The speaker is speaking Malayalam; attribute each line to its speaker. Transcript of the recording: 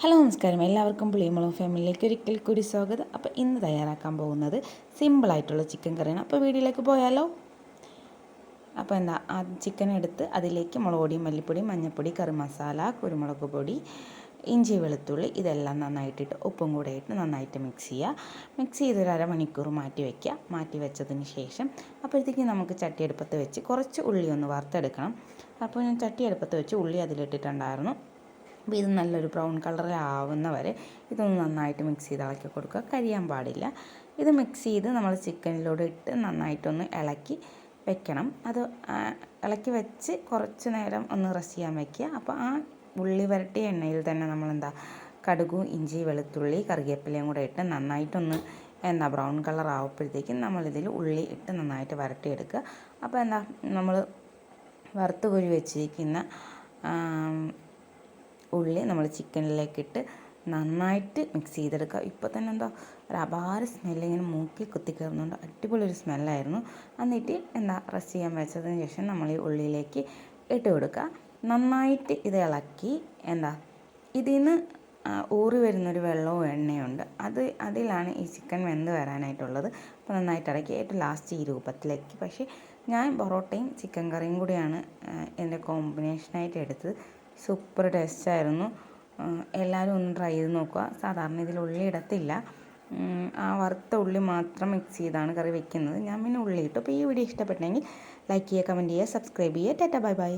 Speaker 1: ഹലോ നമസ്കാരം. എല്ലാവർക്കും പുളിയമ്പളം ഫാമിലിയിലേക്ക് ഒരിക്കൽ കൂടി സ്വാഗതം. അപ്പോൾ ഇന്ന് തയ്യാറാക്കാൻ പോകുന്നത് സിമ്പിളായിട്ടുള്ള ചിക്കൻ കറിയാണ്. അപ്പോൾ വീഡിയോയിലേക്ക് പോയാലോ? അപ്പോൾ എന്താ ആ ചിക്കൻ എടുത്ത് അതിലേക്ക് മുളക് പൊടി മല്ലിപ്പൊടി മഞ്ഞൾപ്പൊടി കറി മസാല കുരുമുളക് പൊടി ഇഞ്ചി വെളുത്തുള്ളി ഇതെല്ലാം നന്നായിട്ടിട്ട് ഉപ്പും കൂടെ ഇട്ട് നന്നായിട്ട് മിക്സ് ചെയ്യുക മിക്സ് ചെയ്ത് ഒരു അരമണിക്കൂർ മാറ്റി വയ്ക്കുക മാറ്റി വെച്ചതിന് ശേഷം അപ്പോഴത്തേക്ക് നമുക്ക് ചട്ടിയെടുപ്പത്ത് വെച്ച് കുറച്ച് ഉള്ളി ഒന്ന് വറുത്തെടുക്കണം. അപ്പോൾ ഞാൻ ചട്ടിയെടുപ്പത്ത് വെച്ച് ഉള്ളി അതിലിട്ടിട്ടുണ്ടായിരുന്നു. അപ്പോൾ ഇത് നല്ലൊരു ബ്രൗൺ കളറിലാവുന്ന വരെ ഇതൊന്ന് നന്നായിട്ട് മിക്സ് ചെയ്ത് ഇളക്കി കൊടുക്കുക. കരിയാൻ പാടില്ല. ഇത് മിക്സ് ചെയ്ത് നമ്മൾ ചിക്കനിലൂടെ ഇട്ട് നന്നായിട്ടൊന്ന് ഇളക്കി വെക്കണം. അത് ഇളക്കി വെച്ച് കുറച്ച് നേരം ഒന്ന് റെസ്റ്റ് ചെയ്യാൻ വയ്ക്കുക അപ്പോൾ ആ ഉള്ളി വരട്ടിയ എണ്ണയിൽ തന്നെ നമ്മളെന്താ കടുകും ഇഞ്ചി വെളുത്തുള്ളി കറിവേപ്പിലയും കൂടെ ഇട്ട് നന്നായിട്ടൊന്ന് എന്താ ബ്രൗൺ കളർ ആവുമ്പോഴത്തേക്കും നമ്മളിതിൽ ഉള്ളി ഇട്ട് നന്നായിട്ട് വരട്ടിയെടുക്കുക. അപ്പോൾ എന്താ നമ്മൾ വറുത്ത് കോരി വെച്ചിരിക്കുന്ന ഉള്ളി നമ്മൾ ചിക്കനിലേക്കിട്ട് നന്നായിട്ട് മിക്സ് ചെയ്തെടുക്കുക. ഇപ്പോൾ തന്നെ എന്താ ഒരു അപാര സ്മെല്ല് ഇങ്ങനെ മൂക്കി കുത്തി കയറുന്നുണ്ട് അടിപൊളി ഒരു സ്മെല്ലായിരുന്നു എന്നിട്ട് എന്താ റെസ്റ്റ് ചെയ്യാൻ വെച്ചതിന് ശേഷം നമ്മൾ ഈ ഉള്ളിയിലേക്ക് ഇട്ട് കൊടുക്കുക. നന്നായിട്ട് ഇത് ഇളക്കി എന്താ ഇതിൽ നിന്ന് ഊറി വരുന്നൊരു വെള്ളവും എണ്ണയുണ്ട്. അത് അതിലാണ് ഈ ചിക്കൻ വെന്ത് വരാനായിട്ടുള്ളത്. അപ്പോൾ നന്നായിട്ട് ഇറക്കി ഏറ്റവും ലാസ്റ്റ് ഈ രൂപത്തിലേക്ക്. പക്ഷേ ഞാൻ പൊറോട്ടയും ചിക്കൻ കറിയും കൂടിയാണ് എന്റെ കോമ്പിനേഷനായിട്ട് എടുത്തത്. സൂപ്പർ ടേസ്റ്റായിരുന്നു. എല്ലാവരും ഒന്ന് ട്രൈ ചെയ്ത് നോക്കുക. സാധാരണ ഇതിൽ ഉള്ളി ഇടത്തില്ല. ആ വറുത്ത ഉള്ളി മാത്രം മിക്സ് ചെയ്താണ് കറി വെക്കുന്നത്. ഞാൻ പിന്നെ ഉള്ളി ഇട്ടു. അപ്പോൾ ഈ വീഡിയോ ഇഷ്ടപ്പെട്ടെങ്കിൽ ലൈക്ക് ചെയ്യുക കമന്റ് ചെയ്യുക സബ്സ്ക്രൈബ് ചെയ്യുക. Tata bye bye